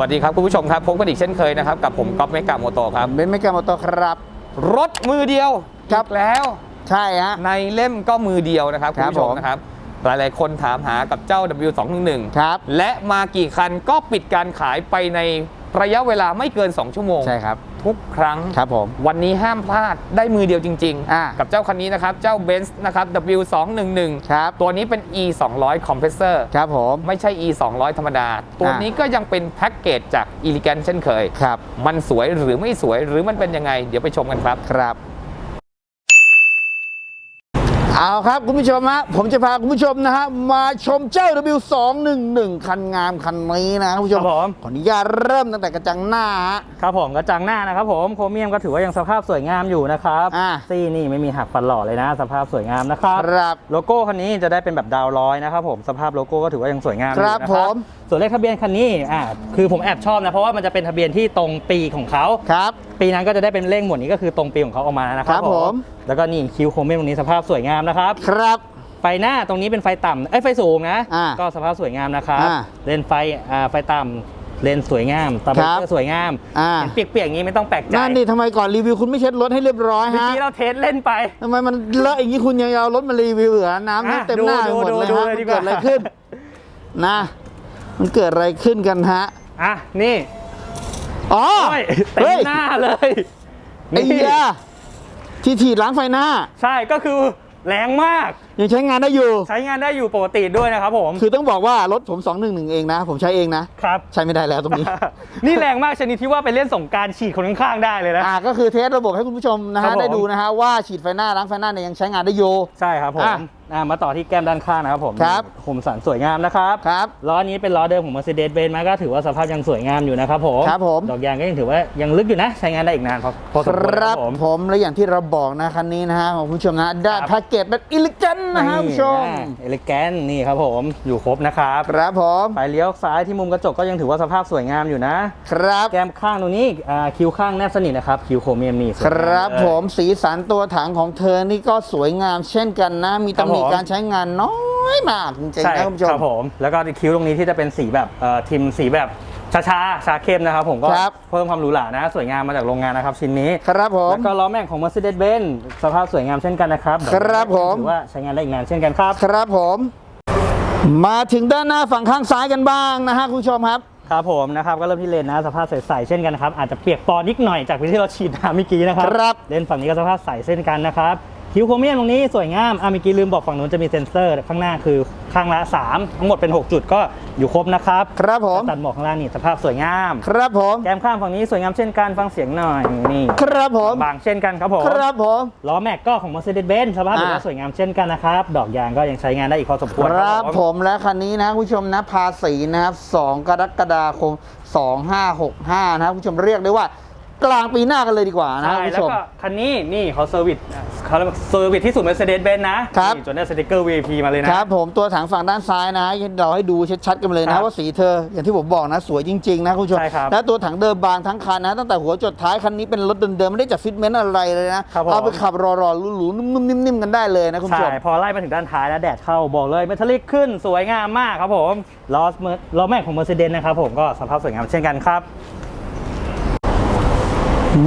วัสดีครับคุณผู้ชมครับพบกันอีกเช่นเคยนะครับ กับผมก๊อฟเมกาโมโตครับเบนซ์ไม่แกมอเตอร์ครับ รถมือเดียวครับอีกแล้วใช่ฮะ ในเล่มก็มือเดียวนะครับคคุณรับผู้ชมผม นะครับหลายๆ คนถามหากับเจ้า W211 ครับ และมากี่คันก็ปิดการขายไปใน ระยะเวลาไม่เกิน 2 ชั่วโมง ใช่ครับ ทุกครั้งครับผม วันนี้ห้ามพลาดได้มือเดียวจริง อ่ากับเจ้าคันนี้นะครับ เจ้า Benz นะครับ W211 ครับ ตัวนี้เป็น E 2 0 0 Compressor ครับผม ไม่ใช่ E 2 0 0ธรรมดา ตัวนี้ก็ยังเป็นแพ็กเกจจาก Elegant เช่นเคย ครับ มันสวยหรือไม่สวยหรือมันเป็นยังไง เดี๋ยวไปชมกันครับ ครับ เอาครับคุณผู้ชมฮะผมจะพาคุณผู้ชมนะฮะมาชมเจ้า W211 คันงามคันนี้นะคุณผู้ชมครับผม ขออนุญาตเริ่มตั้งแต่กระจังหน้าฮะ ครับผมกระจังหน้านะครับผมโครเมียมก็ถือว่ายังสภาพสวยงามอยู่นะครับอ่า ซี่นี่ไม่มีหักฟันหล่อเลยนะ สภาพสวยงามนะครับ ครับ โลโก้คันนี้จะได้เป็นแบบดาวร้อยนะครับผมสภาพโลโก้ก็ถือว่ายังสวยงามอยู่ครับนะผม ส่วนเลขทะเบียนคันนี้อ่าคือผมแอบชอบนะเพราะว่ามันจะเป็นทะเบียนที่ตรงปีของเขา ครับ ปีนั้นก็จะได้เป็นเลขหมวดนี้ก็คือตรงปีของเขาออกมานะครัครับผม แล้วก็นี่คิ้วโครเมียมตรงนี้สภาพสวยงามนะครับ ครับ ไฟหน้าตรงนี้เป็นไฟต่ำเอ้ยไฟสูงนะ อ่าก็สภาพสวยงามนะครับอ่าเลนไฟอ่าไฟต่ำเลนสวยงามตาเบครับเตอร์สวยงามอ่า เห็นเปียกๆอย่างนี้ไม่ต้องแปลกใจนั่นดิทำไมก่อนรีวิวคุณไม่เช็ดรถให้เรียบร้อยเมื่อฮะกี้เราเทสเล่นไป ทำไมมันเลอะอย่างนี้คุณยังเอารถมารีวิวเหรอน้ำอะน้ำเต็มหน้าไปดูหมดดูเลยดูฮะเลยมันดีกเกิว่า ดอะไรขึ้นนะ มันเกิดอะไรขึ้นกันฮะ อะ นี่อ๋อโอ้ยเต็เฮ้มยหน้าเลยไอ้เหี้ยที่ถีดล้างไฟหน้า ใช่ก็คือแรงมากยังใช้งานได้อยู่ ใช้งานได้อยู่ปกติด้วยนะครับผม คือต้องบอกว่ารถผม 211 เองนะ ผมใช้เองนะ ครับ ใช้ไม่ได้แล้วตรงนี้ นี่แรงมากชนิดที่ว่าไปเล่นสงกรารฉีดคนข้างๆได้เลยนะ อ่าก็คือเทสระบบให้คุณผู้ชมนะครัฮะบผม ได้ดูนะฮะว่าฉีดไฟหน้าล้างไฟหน้าเนี่ยยังใช้งานได้อยู่ ใช่ครับผมอะอะมาต่อที่แก้มด้านข้างนะครับผมครับ คมสันสวยงามนะครับ ครับ ล้อนี้เป็นล้อเดิมของ Mercedes-Benz มาก็ถือว่าสภาพยังสวยงามอยู่นะครับผมครับผม ดอกยางก็ยังถือว่ายังลึกอยู่นะ ใช้งานได้อีกนานพอพอสคมควรรันะบผม ผมและอย่างที่เราบอกนะคันนี้นะฮะของคุณผู้ชมนะได้ครับ แพ็กเกจแบบอิลิเจนนะฮะคุณผู้ชมเอลิแกนนี่ครับผมอยู่ครบนะครับครับผมไฟเลี้ยวซ้ายที่มุมกระจกก็ยังถือว่าสภาพสวยงามอยู่นะ ครับแก้มข้างตรงนี้อ่าคิ้วข้างแนบสนิทนะครับคิ้วโครเมียมนี่สวยคงารับเลยผมสีสันตัวถังของเธอนี่ก็สวยงามเช่นกันนะ มีครับตำหนิผมการใช้งานน้อยมากจริงๆใช่นะคุณผู้ชคมรับผมแล้วก็คิ้วตรงนี้ที่จะเป็นสีแบบเอ่อทิมสีแบบ ช้าๆชาเข้มนะครับผมก็ครับ เพิ่มความหรูหรานะ สวยงามมาจากโรงงานนะครับชิ้นนี้ครับผม แล้วก็ล้อแม็กของ Mercedes-Benz สภาพสวยงามเช่นกันนะครับครับผม ถือว่าใช้งานได้อีกนานเช่นกันครับครับผม มาถึงด้านหน้าฝั่งข้างซ้ายกันบ้างนะฮะคุณผู้ชมครับ ครับผมนะครับก็เริ่มที่เลนนะ สภาพใสๆเช่นกันนะครับอาจจะเปียกปอนนิดหน่อยจากที่เราฉีดน้ำเมื่อกี้นะครับครับ เลนฝั่งนี้ก็สภาพใสเช่นกันนะครับ คิ้วโครเมียมตรงนี้สวยงามอะเมื่อกี้ลืมบอกฝั่งนู้นจะมีเซ็นเซอร์ข้างหน้าคือข้างละ 3 ทั้งหมดเป็น 6 จุดก็อยู่ครบนะครับครับผมตัดหมอกข้างล่างนี่สภาพสวยงาม ครับผมแก้มข้างฝั่งนี้สวยงามเช่นกันฟังเสียงหน่อยนี่ครับผมบางเช่นกันครับผมครับผมล้อแม็กก็ของ Mercedes-Benz สภาพถือว่าอะสวยงามเช่นกันนะครับดอกยางก็ยังใช้งานได้อีกพอสมควรครับผมและคันนี้นะคุณผู้ชมนะภาษีนะครับ2กรกฎาคม 2565นะครับคุณผู้ชมเรียกได้ว่า กลางปีหน้ากันเลยดีกว่านะใช่คุณแล้วผู้ชม ก็คันนี้นี่เขาเซอร์วิสเขาเรียกว่าเซอร์วิสที่สุด Mercedes-Benz นะครับ นี่จนได้สติกเกอร์ VIP มาเลยนะ ครับผมตัวถังฝั่งด้านซ้ายนะเราให้ดูชัดๆกันเลยครันะบว่าสีเธออย่างที่ผมบอกนะสวยจริงๆนะคุณผู้ชมใช่ครับและตัวถังเดิมบางทั้งคันนะตั้งแต่หัวจดท้ายคันนี้เป็นรถเดิมๆไม่ได้จัดฟิตเมนต์อะไรเลยนะครับผม เอาไปขับรอๆหรูๆนุ่มๆนิ่มๆกันได้เลยนะคุณผู้ใช่ชมพอไล่มาถึงด้านท้ายแล้วแดดเข้าบอกเลยเมทัลลิกขึ้นสวยงามมากครับผมล้อเมอร์ล้อแม็กของ Mercedes นะครับผมก็สภาพสวยงามเช่นกันครับ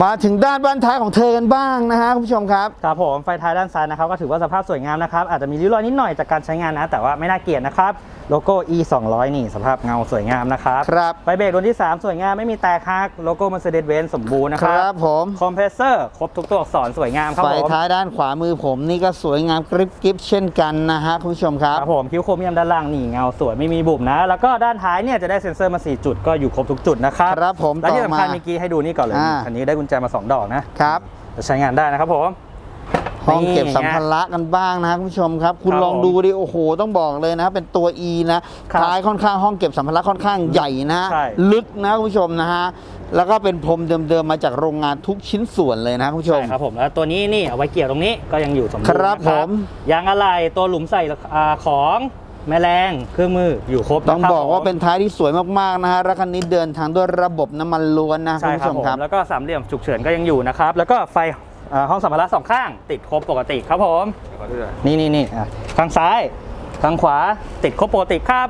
มาถึงด้านบ้านท้ายของเธอกันบ้างนะฮะคุณผู้ชมครับ ครับผมไฟท้ายด้านซ้ายนะครับก็ถือว่าสภาพสวยงามนะครับอาจจะมีริ้วรอยนิดหน่อยจากการใช้งานนะ แต่ว่าไม่น่าเกลียดนะครับ โลโก้ E 2 0 0นี่สภาพเงาสวยงามนะครับครับไฟเบรกดวงที่ 3 สวยงามไม่มีแตกหักโลโก้ Mercedes-Benz สมบูรณ์นะคครัรับบผมคอมเพรสเซอร์ครบทุกตัวอักษรสวยงามครับไฟผมท้ายด้านขวามือผมนี่ก็สวยงามกริบกริบเช่นกันนะฮะคุณผู้ชมครับครับผมคิ้วโครเมียมด้านล่างนี่เงาสวยไม่มีบุบนะ แล้วก็ด้านท้ายเนี่ยจะได้เซ็นเซอร์มา 4 จุดก็อยู่ครบทุกจุดนะครับครับผมและที่ต่อสำคัญมาเมื่อกี้ให้ดูนี่ก่อนเลยอ่าอันนี้ได้กุญแจมา 2 ดอกนะครับจะใช้งานได้นะครับผม ห้องเก็บนี่สัมภาระกันบ้างนะครับคุณผู้ชมครับ คุณครับลองดูดิโอ้โห ต้องบอกเลยนะเป็นตัว E นะครับท้ายค่อนข้างห้องเก็บสัมภาระค่อนข้างใหญ่นะใช่ลึกนะคุณผู้ชมนะฮะแล้วก็เป็นพรมเดิมๆมาจากโรงงานทุกชิ้นส่วนเลยนะคุณผู้ชมใช่ครับผมแล้วตัวนี้นี่เอาไว้เกี่ยวตรงนี้ก็ยังอยู่สมบูรณ์ครับนะผมยางอะไรตัวหลุมใส่อ่าของแมลงเครื่องมืออยู่ครบต้องนะครับบอกว่าผมเป็นท้ายที่สวยมากๆนะฮะรถคันนี้เดินทางด้วยระบบน้ำมันล้วนนะคุใช่ณคผู้รัชบมครับผมแล้วก็สามเหลี่ยมฉุกเฉินก็ยังอยู่นะครับ แล้วก็ไฟ อ่าห้องสัมภาระสองข้าง ติดครบปกติครับผม นี่นี่นี่อะข้างซ้ายข้างขวาติดครบปกติครับ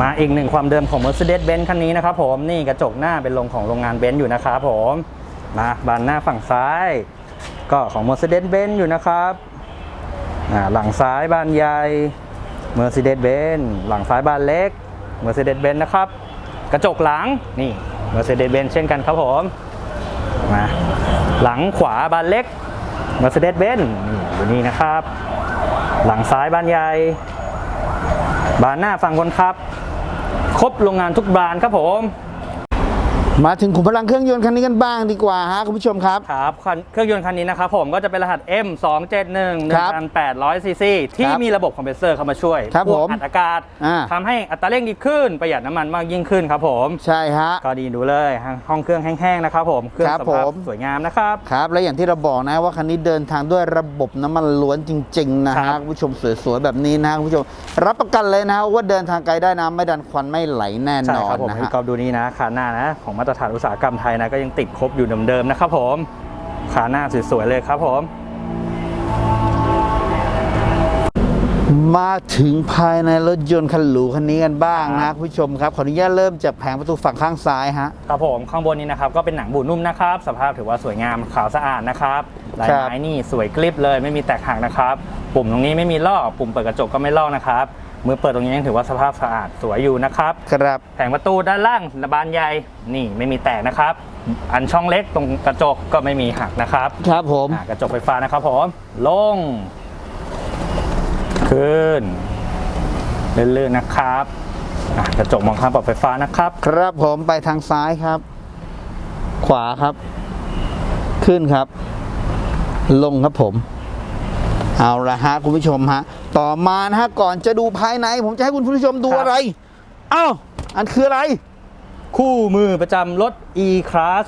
มาอีกหนึ่งความเดิมของ Mercedes-Benz คันนี้นะครับผมนี่กระจกหน้าเป็นลงของโรงงานเบนซ์อยู่นะครับผมมาบานหน้าฝั่งซ้าย ก็ของ Mercedes-Benz อยู่นะครับอ่าหลังซ้ายบานใหญ่ Mercedes-Benz หลังซ้ายบานเล็ก Mercedes-Benz นะครับ กระจกหลังนี่ Mercedes-Benz เช่นกันครับผมมา หลังขวาบานเล็ก Mercedes-Benz นี่อยู่นี่นะครับ หลังซ้ายบานใหญ่ บานหน้าฝั่งคนขับ ครบโรงงานทุกบานครับผม มาถึงขุมพลังเครื่องยนต์คันนี้กันบ้างดีกว่าฮะคุณผู้ชมครับ ครับคันเครื่องยนต์คันนี้นะครับผมก็จะเป็นรหัส M 2 7 1 ครับ1800ซีซีที่ครับมีระบบคอมเพรสเซอร์เข้ามาช่วยครับพวกผมอัดอากาศอ่า ทำให้อัตราเร่งดีขึ้น ประหยัดน้ำมันมากยิ่งขึ้นครับผม ใช่ฮะ ก็ดีดูเลยห้องเครื่องแห้งๆนะครับผม เครื่องครับสภาพผม สวยงามนะครับ ครับ และอย่างที่เราบอกนะว่าคันนี้เดินทางด้วยระบบน้ำมันล้วนจริง ๆ นะครัฮะบ คุณผู้ชมสวยๆแบบนี้นะคุณผู้ชม รับประกันเลยนะว่าเดินทางไกลได้นะไม่ดันควันไม่ไหลแน่ใช่นอคนรับผมนะพี่ฮะ กอฟดูนี่นะขาหน้านะของมาตรฐานอุตสาหกรรมไทยนะก็ยังติดครบอยู่เดิมๆนะครับผมขาหน้าสวยๆเลยครับผมมาถึงภายในรถยนต์คันหรูคันนี้กันบ้างนะคุณผู้ชมครับขออนุญาตเริ่มจากแผงประตูฝั่งข้างซ้ายฮะครับผมข้างบนนี้นะครับก็เป็นหนังบูนุ่มนะครับสภาพถือว่าสวยงามขาวสะอาดนะครับลายครับไม้นี่สวยกริบเลยไม่มีแตกหักนะครับ ปุ่มตรงนี้ไม่มีลอกปุ่มเปิดกระจกก็ไม่ลอกนะครับ มือเปิดตรงนี้ยังถือว่าสภาพสะอาดสวยอยู่นะครับ ครับ แผงประตูด้านล่างระบานใหญ่ นี่ไม่มีแตกนะครับ อันช่องเล็กตรงกระจกก็ไม่มีหักนะครับครับผม อะกระจกไฟฟ้านะครับผมลง ขึ้น เลื่อนๆนะครับอะกระจกมองข้ามปรับไฟฟ้านะครับ ครับผมไปทางซ้ายครับ ขวาครับ ขึ้นครับ ลงครับผม เอาละฮะคุณผู้ชมฮะ ต่อมานะฮะก่อนจะดูภายใน ผมจะให้คุณผู้ชมดูครับอะไร เอ้า อันคืออะไร คู่มือประจำรถ e-class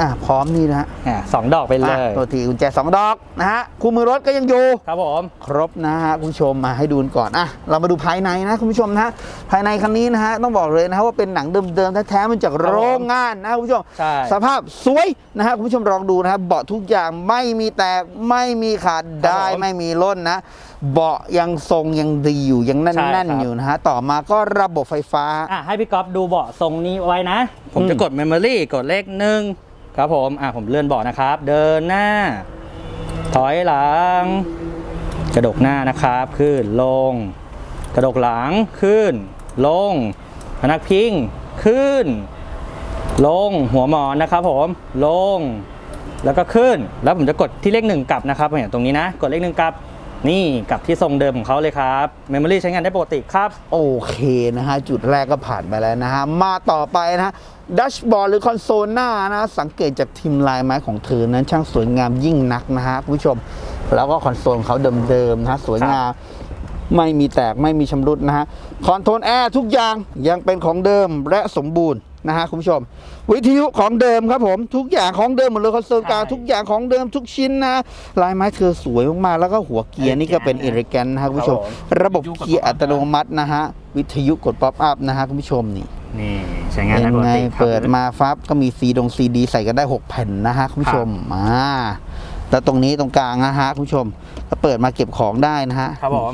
อะพร้อมนี่นะฮะอะสองดอกไปเลอะย ตัวทีกุญแจสองดอกนะฮะคู่มือรถก็ยังอยู่ ครับผม ครบนะฮะคุณผู้ชมมาให้ดูกันก่อนอะเรามาดูภายในนะคุณผู้ชมนะฮะภายในคันนี้นะฮะต้องบอกเลยนะฮะว่าเป็นหนังเดิมๆแท้ๆมันจากโรงงานนะคุณผู้ชม ใช่ สภาพสวยนะฮะคุณผู้ชมลองดูนะฮะเบาะทุกอย่างไม่มีแตกไม่มีขาดได้ไม่มีล่นนะ เบาะยังทรงยังดีอยู่ยังแน่นๆอยู่นะฮะต่อมาก็ระบบไฟฟ้า อะให้พี่ก๊อฟดูเบาะทรงนี้ไว้นะผมอืมจะกด Memory กดเลขหนึ่งครับผมอะผมเลื่อนเบาะนะครับ เดินหน้า ถอยหลัง กระดกหน้านะครับ ขึ้นลง กระดกหลังขึ้น ลง พนักพิงขึ้น ลงหัวหมอนนะครับผมลง แล้วก็ขึ้น แล้วผมจะกดที่เลขหนึ่งกลับนะครับอย่างตรงนี้นะ กดเลขหนึ่งกลับ นี่กับที่ทรงเดิมของเขาเลยครับ Memory ใช้งานได้ปกติครับ โอเคนะฮะ จุดแรกก็ผ่านไปแล้วนะฮะ มาต่อไปนะฮะดัชบอร์ดหรือคอนโซลหน้านะ สังเกตจากทิมลายไม้ของเธอนั้นช่างสวยงามยิ่งนักนะฮะผู้ชม แล้วก็คอนโซลเขาเดิมๆนะะสวยงามไม่มีแตกไม่มีชำรุดนะฮะคอนโทรลแอร์ทุกอย่างยังเป็นของเดิมและสมบูรณ์ นะฮะคุณผู้ชม วิทยุของเดิมครับผมทุกอย่างของเดิมหมดเลยคอนโซลกลางใช่ ทุกอย่างของเดิมทุกชิ้นนะลายไม้เธอสวยมากๆแล้วก็หัวเกียร์นี่ก็เป็นเอริแกนนะฮะคุณผู้ชมครับผมระบบเกียร์อัตโนมัตินะฮะวิทยุกดป๊อปอัพนะฮะคุณผู้ชมนี่ นี่ใช้งานได้เป็นปกไงติครับ เปิดมาฟับก็มีซีดงซีดีใส่กันได้ 6 แผ่นนะฮะคุณผู้ชมมาแล้วตรงนี้ตรงกลางนะฮะคุณผู้ชมก็เปิดมาเก็บของได้นะฮะครับผม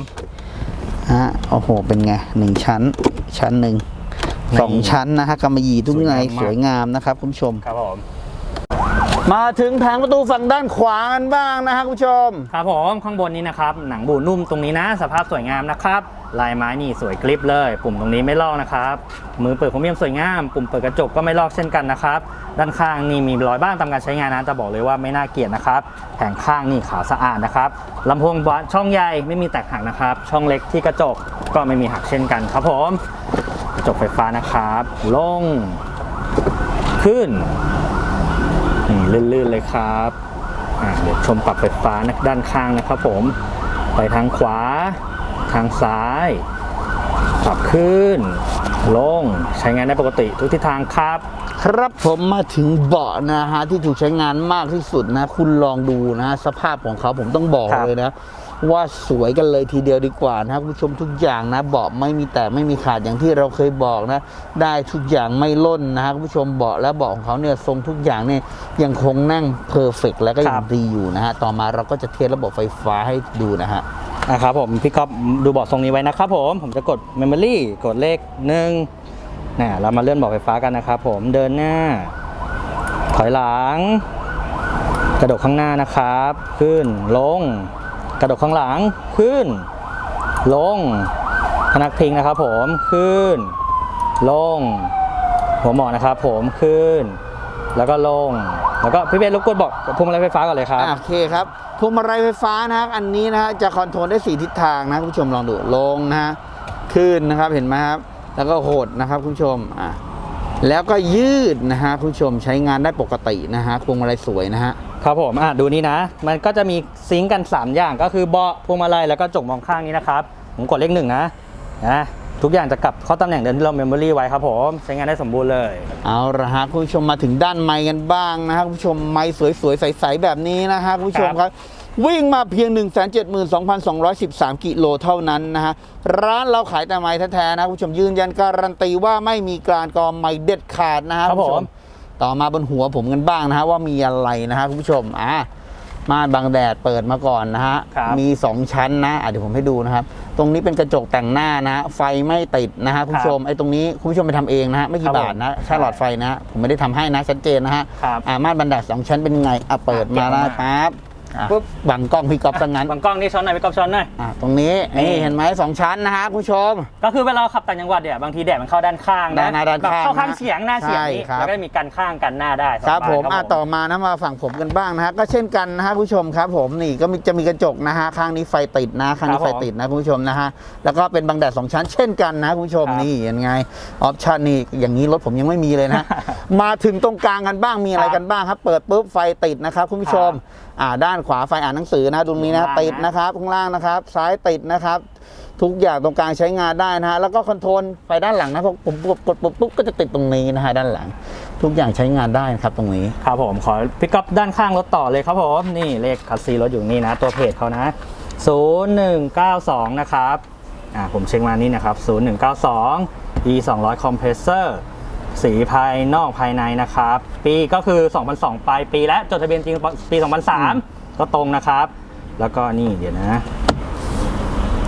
ฮะโอ้โหเป็นไงหนึ่งชั้นชั้นหนึ่งนี่ สองชั้นนะฮะกำมะหยี่ทุกไงสสววยงามมากงามนะครับคุณผู้ชมครับผมมาถึงแผงประตูฝั่งด้านขวากันบ้างนะฮะคุณผู้ชม ครับผมข้างบนนี้นะครับ หนังบูนุ่มตรงนี้นะ สภาพสวยงามนะครับ ลายไม้นี่สวยกริบเลย ปุ่มตรงนี้ไม่ลอกนะครับ มือเปิดของเมียมสวยงาม ปุ่มเปิดกระจกก็ไม่ลอกเช่นกันนะครับ ด้านข้างนี่มีรอยบ้างตามการใช้งานนะจะบอกเลยว่าไม่น่าเกลียดนะครับ แผงข้างนี่ขาวสะอาดนะครับลำโพงบาสช่องใหญ่ไม่มีแตกหักนะครับ ช่องเล็กที่กระจกก็ไม่มีหักเช่นกันครับผมกระ จกไฟฟ้านะครับ ลง ขึ้นนี่ลื่นๆเลยครับเดี๋ยวชมปรับไฟฟ้านะด้านข้างนะครับผม ไปทางขวา ทางซ้าย ปรับขึ้น ลง ใช้งานได้ปกติทุกทิศทางครับ ครับผมมาถึงเบาะนะฮะที่ถูกใช้งานมากที่สุดนะ คุณลองดูนะสภาพของเขาผมต้องบอกบเลยนะ ว่าสวยกันเลยทีเดียวดีกว่านะคุณผู้ชมทุกอย่างนะเบาะไม่มีแตกไม่มีขาดอย่างที่เราเคยบอกนะ ได้ทุกอย่างไม่ล่นนะฮะคุณผู้ชมเบาะและเบาะของเขาเนี่ยทรงทุกอย่างเนี่ยยังคงนั่งเพอร์เฟกแล้วก็ยัครังบดีอยู่นะฮะต่อมาเราก็จะเทสระบบไฟฟ้าให้ดูนะฮะนะครับผมพี่ก๊อฟดูเบาะทรงนี้ไว้นะครับผมผมจะกด Memory กดเลขหนึ่งนะเรามาเลื่อนเบาะไฟฟ้ากันนะครับผมเดินหน้า ถอยหลัง กระดกข้างหน้านะครับ ขึ้นลง กระดกข้างหลังขึ้น ลงพนักพิงนะครับผมขึ้น ลง หัวหมอนะครับผมขึ้น แล้วก็ลง แล้วก็พี่เบสรบกวนบอกพวงมาลัยไฟฟ้าก่อนเลยครับ โอเคครับพวงมาลัยไฟฟ้านะครับอันนี้นะฮะจะคอนโทรลได้สี่ทิศทางนะคุณผู้ชมลองดูลงนะฮะขึ้นนะครับเห็นไหมครับ แล้วก็โหดนะครับคุณผู้ชมอะแล้วก็ยืดนะฮะคุณผู้ชมใช้งานได้ปกตินะฮะพวงมาลัยสวยนะฮะ ครับผมอะดูนี่นะ มันก็จะมีซิงก์กัน 3 อย่างก็คือเบาะพวงมาลัยแล้วก็จกมองข้างนี้นะครับ ผมกดเลขหนึ่งนะนะทุกอย่างจะกลับเข้าตำแหน่งเดิมที่เราเมมโมรี่ไว้ครับผมใช้งานได้สมบูรณ์เลย เอาละฮะคุณผู้ชมมาถึงด้านไม้กันบ้างนะฮะคุณผู้ชมไม้สวยๆ ใสๆ แบบนี้นะฮะคุณผู้ชมครับ วิ่งมาเพียง 1 7 2 2 1 3 กิโลเท่านั้นนะฮะ ร้านเราขายแต่ไม้แท้ๆนะคุณผู้ชมยืนยันการันตีว่าไม่มีการกอไม้เด็ดขาดนะฮะครับณผู้ชผม ต่อมาบนหัวผมกันบ้างนะฮะว่ามีอะไรนะฮะคุณผู้ชมอะม่านบังแดดเปิดมาก่อนนะฮะครับมี 2 ชั้นนะอะเดี๋ยวผมให้ดูนะครับ ตรงนี้เป็นกระจกแต่งหน้านะฮะไฟไม่ติดนะฮะคุณผู้ชม ไอ้ตรงนี้คุณผู้ชมไปทำเองนะฮะ ไม่ครักี่บผมบาทนะแค่หลอดไฟนะ ผมไม่ได้ทำให้นะ ชัดเจนนะฮะครับอ่าม่านบันไดสองชั้นเป็นไง อะเปิดมาเก็บได้มาปั๊บอะ ปุ๊บบังกล้องพี่ก๊อฟซะงั้นบางกล้องนี่ช้อนหน่อยไปกอบช้อนหน่อยอะตรงนี้นี่นี่เห็นไหมสองชั้นนะฮะคุณผู้ชม ก็คือเวลาเราขับต่างจังหวัดเนี่ยบางทีแดดมันเข้าด้านข้างด้านะนหน้าด้านแบบข้างเข้าข้างนะเฉียงหน้าเฉียงนี้ใช่ครับแล้วก็มีกันข้างกันหน้าได้สองครับบานผมอะต่อมานะมาฝั่งผมกันบ้างนะฮะก็เช่นกันนะฮะคุณผู้ชมครับ ผมนี่ก็มีจะมีกระจกนะฮะข้างนี้ไฟติดนะข้างนี้ไฟติดนะคุณผู้ชมนะฮะแล้วก็เป็นบังแดดสองชั้น เช่นกันนะคุณผู้ชมนี่ยังไงออปชั่นนี่อย่างนี้รถผมยังไม่มีเลยนะมาถึงตรงกลางกันบ้างมีอะไรกันบ้างครับ เปิดปุ๊บไฟติดนะครับคุณผู้ชม อ่าด้านขวาไฟอ่านหนังสือนะตรงนี้นะติดนะครับข้างล่างนะครับ ซ้ายติดนะครับ ทุกอย่างตรงกลางใช้งานได้นะฮะแล้วก็คอนโทรลไฟด้านหลังนะพอผมกดกดปุ๊บปุ๊บก็จะติดตรงนี้นะฮะด้านหลัง ทุกอย่างใช้งานได้นะครับตรงนี้ครับผมขอพิกอัพด้านข้างรถต่อเลยครับผมนี่เลขคัสซีรถอยู่นี่นะ ตัวเพจเขานะ 0192 นะครับอ่าผมเช็คมานี่นะครับ 0192 e 200 compressor สีภายนอกภายในนะครับ ปีก็คือ 2002 ปลายปีและจดทะเบียนจริงปี 2003 ก็ตรงนะครับ แล้วก็นี่เดี๋ยวนะ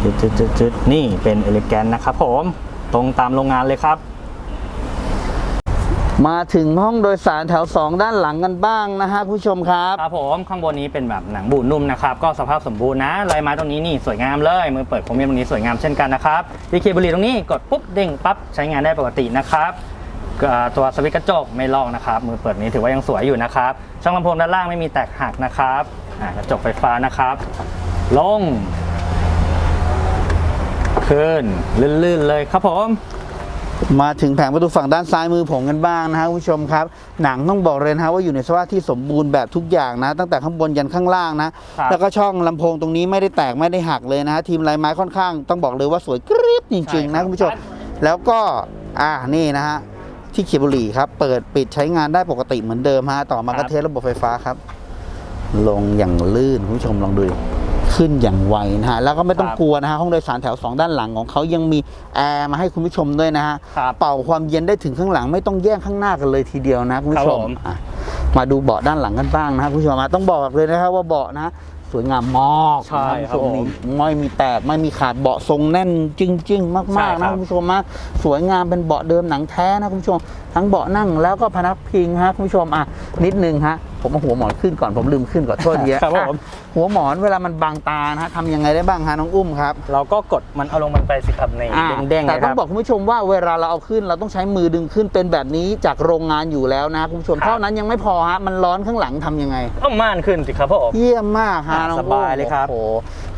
จุดจุดจุดจุดนี่เป็นเอลิแกนนะครับผมตรงตามโรงงานเลยครับ มาถึงห้องโดยสารแถว 2 ด้านหลังกันบ้างนะฮะคุณผู้ชมครับ ครับผมข้างบนนี้เป็นแบบหนังบูดนุ่มนะครับ ก็สภาพสมบูรณ์นะลายไม้ตรงนี้นี่สวยงามเลยมือเปิดโครเมียมตรงนี้สวยงามเช่นกันนะครับดีเคบุรีตรงนี้กดปุ๊บเด้งปั๊บใช้งานได้ปกตินะครับก็ ตัวสวิตช์กระจกไม่ลอกนะครับ มือเปิดนี้ถือว่ายังสวยอยู่นะครับ ช่องลำโพงด้านล่างไม่มีแตกหักนะครับอ่ากระจกไฟฟ้านะครับ ลง ขึ้น ลื่นๆเลยครับผมมาถึงแผงประตูฝั่งด้านซ้ายมือผมกันบ้างนะฮะคุณผู้ชมครับ หนังต้องบอกเลยนะฮะว่าอยู่ในสภาพที่สมบูรณ์แบบทุกอย่างนะ ตั้งแต่ข้างบนยันข้างล่างนะครับแล้วก็ช่องลำโพงตรงนี้ไม่ได้แตกไม่ได้หักเลยนะฮะทีมลายไม้ค่อนข้าง ต้องบอกเลยว่าสวยกริ๊บจริงๆนะคุณผู้ชม แล้วก็อ่านี่นะฮะ ที่เขียบบุหรี่ครับ เปิดปิดใช้งานได้ปกติเหมือนเดิมฮะต่อมาครัก็บเทสระบบไฟฟ้าครับ ลงอย่างลื่นคุณผู้ชมลองดูดิขึ้นอย่างไวนะฮะแล้วก็ไม่ต้องกลัวนะฮะห้องโดยสารแถว 2 ด้านหลังของเขายังมีแอร์มาให้คุณผู้ชมด้วยนะฮะครับเป่าความเย็นได้ถึงข้างหลังไม่ต้องแย่งข้างหน้ากันเลยทีเดียวนะคุณผู้ชมครับผมอะมาดูเบาะด้านหลังกันบ้างนะฮะคุณผู้ชมมาต้องบอกเลยนะครับว่าเบาะนะ สวยงามมากใช่ครับณผู้ชผมนี่ไม่มีแตกไม่มีขาดเบาะทรงแน่นจริง ๆ มากๆใช่ครันะบ คุณผู้ชมนะสวยงามเป็นเบาะเดิมหนังแท้นะคุณผู้ชม ทั้งเบาะนั่งแล้วก็พนักพิงฮะคุณผู้ชมอะนิดนึงฮะผมเอาหัวหมอนขึ้นก่อนผมลืมขึ้นก่อนโทษเยอะครับผม อะหัวหมอนเวลามันบังตานะฮะทำยังไงได้บ้างฮะน้องอุ้มครับเราก็กดมันเอาลงมันไปสิครับในอ่าเด้งๆแต่เลยคต้อรังบ บอกคุณผู้ชมว่าเวลาเราเอาขึ้นเราต้องใช้มือดึงขึ้นเป็นแบบนี้จากโรงงานอยู่แล้วนะคุณผู้ชมครับ เท่านั้นยังไม่พอฮะมันร้อนข้างหลังทำยังไงต้องม่านขึ้นสิครับผม เยี่ยมมากฮะอะน้องสบายเลยครับ โอ้โห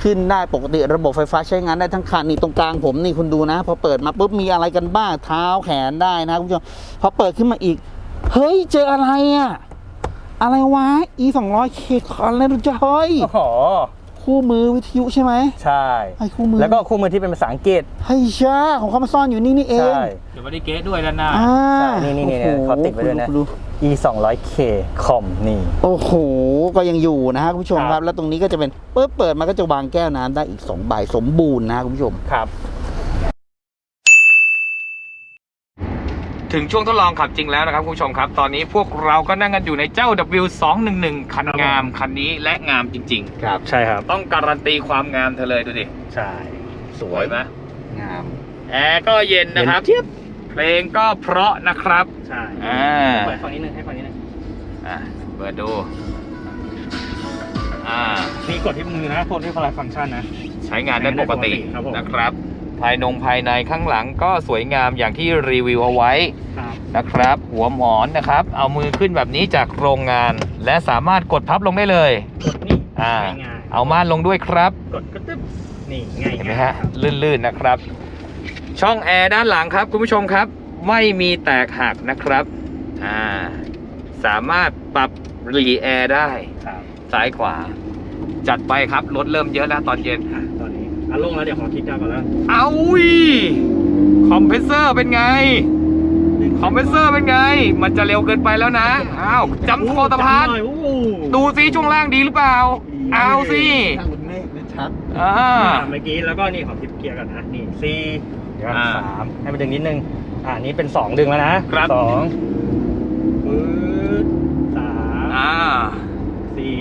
ขึ้นได้ปกติระบบไฟฟ้าใช้งานได้ทั้งคันนี่ตรงกลางผมนี่คุณดูนะ พอเปิดมาปุ๊บมีอะไรกันบ้างเท้าแขนได้นะคุณผู้ชมพอเปิดขึ้นมาอีก เฮ้ยเจออะไรอะ อะไรวะ e 2 0 0 k คอนเลยจ้ะเฮ้ยโอ้โหคู่มือวิทยุใช่ไหมใช่ ไอ้คู่มือแล้วก็คู่มือที่เป็นภาษาอังกฤษเฮ้ยช้าของเขามาซ่อนอยู่นี่นี่เองใช่เดี๋ยวไม่ได้เกตด้วยด้านหน้าอ่าใช่นี่นี่นี่โอ้โหเขาติดไว้ด้วยนะคุณดู e 2 0 0 k คอมนี่ โอ้โห ก็ยังอยู่นะฮะคุณผู้ชมครับครับแล้วตรงนี้ก็จะเป็นเปิดเปิดมาก็จะวางแก้วน้ำได้อีก 2 ใบสมบูรณ์นะฮะคุณผู้ชม ครับ ถึงช่วงทดลองขับจริงแล้วนะครับคุณผู้ชมครับ ตอนนี้พวกเราก็นั่งกันอยู่ในเจ้า W211 คันงามคันนี้และงามจริง ครับ ใช่ครับ ๆ ต้องการันตีความงามเธอเลยดูดิใช่สวยไหมงามแอร์ก็เย็นนะครับ เจี๊ยบเพลงก็เพราะนะครับ ใช่อ่า เปิดฝั่งนี้หนึงให้ฝั่งนี้หนึงอะเปิดดู อ่า นี่กดที่มือนะกดที่ฟลายฟังก์ชันนะ ใช้งานได้ปกติครับผม นะครับ ภายนงภายในข้างหลังก็สวยงามอย่างที่รีวิวเอาไว้ครับนะครับ หัวหมอนนะครับ เอามือขึ้นแบบนี้จากโรงงาน และสามารถกดพับลงได้เลยกดนี่อ่าง่ายๆเอาม่านลงด้วยครับ กดก็ตึ๊บนี่ง่ายๆเห็นไหมฮะครับลื่นๆนะครับ ช่องแอร์ด้านหลังครับคุณผู้ชมครับ ไม่มีแตกหักนะครับอ่าสามารถปรับรีแอร์ได้ครับซ้ายขวา จัดไปครับรถเริ่มเยอะแล้วตอนเย็น อะตอนนี้อะลงแล้วเดี๋ยวขอคลิกดาวน์ก่อนแล้วเอาวิคอมเพรสเซอร์เป็นไง คอมเพรสเซอร์เป็นไง มันจะเร็วเกินไปแล้วนะ อ้าวจำโคตรพาร์ทจำหน่อยอู้ดูซิช่วงล่างดีหรือเปล่า เอาสิช่างมันเมฆนะชัดอ่าอ่าเมื่อกี้แล้วก็นี่ขอคลิปเกียร์ก่อนนะนี่ซีเดี๋ยวอ่าสามให้มันดึงนิดนึง อ่านี่เป็นสองดึงแล้วนะครับสองปื๊ดสามอ่าสี่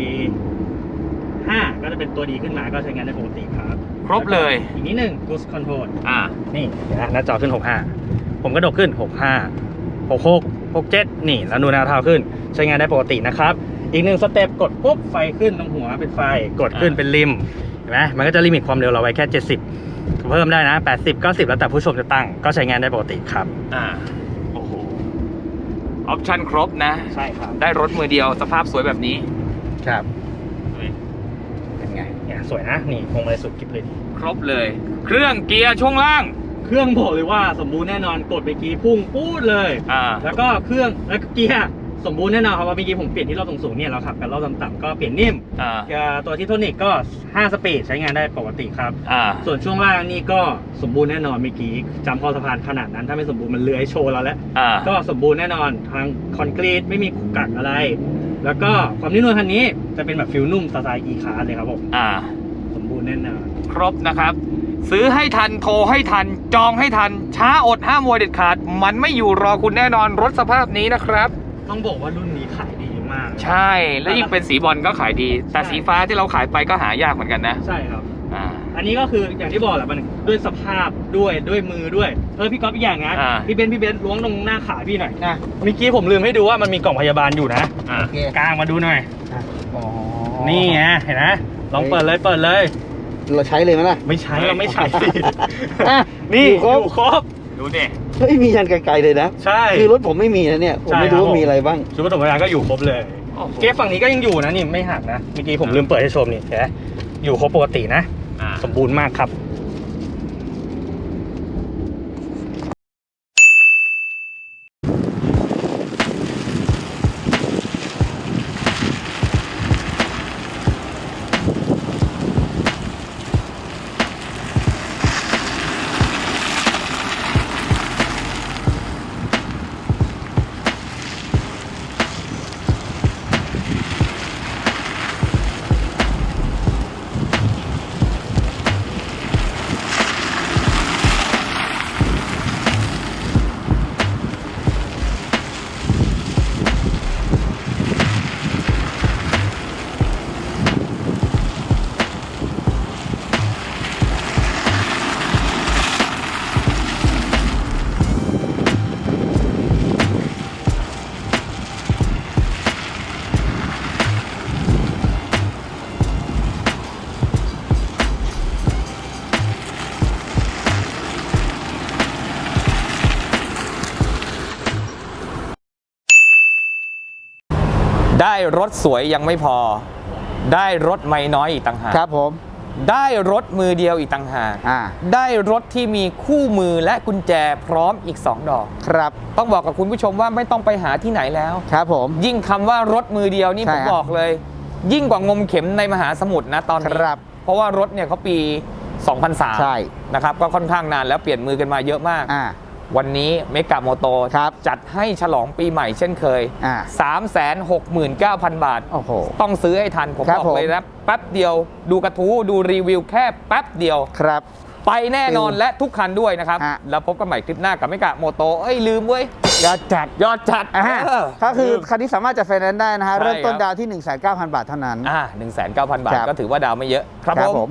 ห้าก็จะเป็นตัวดีขึ้นมาก็ใช้งานได้ปกติครับ ครบเลย อีกนิดนึง boost control อ่า นี่เดี๋ยวนะหน้าจอขึ้น 65 ผมก็ดกขึ้น 65 66 67 นี่แล้วนูนแนวเท้าขึ้น ใช้งานได้ปกตินะครับ อีกหนึ่งสเต็ปกดปุ๊บไฟขึ้นตรงหัวเป็นไฟ กดขึ้นอ่า เป็นริมเห็นไหมมันก็จะลิมิตความเร็วเราไว้แค่ 70 เพิ่มได้นะ 80 90 แล้วแต่ผู้ชมจะตั้ง ก็ใช้งานได้ปกติครับ อ่า โอ้โห ออปชั่นครบนะ ใช่ครับ ได้รถมือเดียวสภาพสวยแบบนี้ ครับ ดูดิ เป็นไง เนี่ย สวยนะนี่พวงมาลัยสุดกิบเลยครบเลย เครื่องเกียร์ช่วงล่าง เครื่องบอกเลยว่าสมบูรณ์แน่นอนกดไปกี้พุ่งปูดเลยอ่าแล้วก็เครื่องแล้วก็เกียร์สมบูรณ์แน่นอนครับว่าเมื่อกี้ผมเปลี่ยนที่รอบสูงๆเนี่ยเราขับกันรอบต่ำๆก็เปลี่ยนนิ่มอ่าเอ่อตัวที่โทนิกก็ 5 สปีดใช้งานได้ปกติครับ อ่าส่วนช่วงล่างนี่ก็สมบูรณ์แน่นอนเมื่อกี้จำคอสะพานขนาดนั้นถ้าไม่สมบูรณ์มันเลื้อยโชว์เราแล้วอ่าก็สมบูรณ์แน่นอนทางคอนกรีตไม่มีขรุกักอะไร แล้วก็ความนิ่มนวลคันนี้จะเป็นแบบฟิลนุ่มสไตล์ e คาร์เลยครับผมอ่าสม บูรณ์แน่นอนครบนะครับ ซื้อให้ทันโทรให้ทัน จองให้ทัน ช้าอดห้ามโวยเด็ดขาด มันไม่อยู่รอคุณแน่นอนรถสภาพนี้นะครับ ต้องบอกว่ารุ่นนี้ขายดีมาก ใช่แล้วยิ่งเป็นสีบอลก็ขายดี แต่สีฟ้าที่เราขายไปก็หายากเหมือนกันนะ ใช่ครับอ่าอันนี้ก็คืออย่างที่บอกแหละมันด้วยสภาพด้วยด้วยมือด้วยเออพี่ก๊อฟอีกอย่างนะอ่า พี่เบนซ์พี่เบนซ์ล้วงตรงหน้าขาพี่หน่อยนะเมื่อกี้ผมลืมให้ดูว่ามันมีกล่องพยาบาลอยู่นะอ่าโอเค กลางมาดูหน่อย อ๋อนี่ไงเห็นไหม ลองเปิดเลยเปิดเลย เราใช้เลยไหมล่ะ ไม่ใช้เราไม่ใช้สิอะนี่อยู่ครบอยู่ครบ ดูดิ เฮ้ยมียันไกลๆเลยนะ ใช่ คือรถผมไม่มีนะเนี่ย ผมใช่ไม่รู้ครับ ว่ามีอะไรบ้าง ชุดปฐมพยาบาลก็อยู่ครบเลย โอ้โห เก๊ฝั่งนี้ก็ยังอยู่นะนี่ไม่หักนะ เมื่อกี้ผมลืมเปิดให้ชมนี่แกอยู่ครบปกตินะ อ่าสมบูรณ์มากครับ รถสวยยังไม่พอ ได้รถไม่น้อยอีกต่างหากครับผม ได้รถมือเดียวอีกต่างหากอ่า ได้รถที่มีคู่มือและกุญแจพร้อมอีก 2 ดอก ครับต้องบอกกับคุณผู้ชมว่าไม่ต้องไปหาที่ไหนแล้ว ครับผม ยิ่งคำว่ารถมือเดียวนี่ใช่ผมครับบอกเลย ยิ่งกว่างมเข็มในมหาสมุทรนะตอนนี้ครับเพราะว่ารถเนี่ยเขาปี 2003ใช่ นะครับก็ค่อนข้างนานแล้วเปลี่ยนมือกันมาเยอะมาก อ่า วันนี้เมกะโมโตครับจัดให้ฉลองปีใหม่เช่นเคยอ่า369,000 บาท โอ้โห ต้องซื้อให้ทัน ผมครับบอกผมเลยนะแป๊บเดียวดูกระทู้ดูรีวิวแค่แป๊บเดียวครับ ไปแน่นอนอืมและทุกคันด้วยนะครับฮะแล้วพบกันใหม่คลิปหน้ากับเมกะโมโตเอ้ยลืมเว้ย ยอดจัด ยอดจัดอ่าเออก็คือคันนี้สามารถจะไฟแนนซ์ได้นะฮะใช่เริ่มต้นครับดาวน์ที่ 1 9 0 0 0 บาทเท่านั้น อ่า1,900บาทครับก็ถือว่าดาวไม่เยอะครับครับผผมม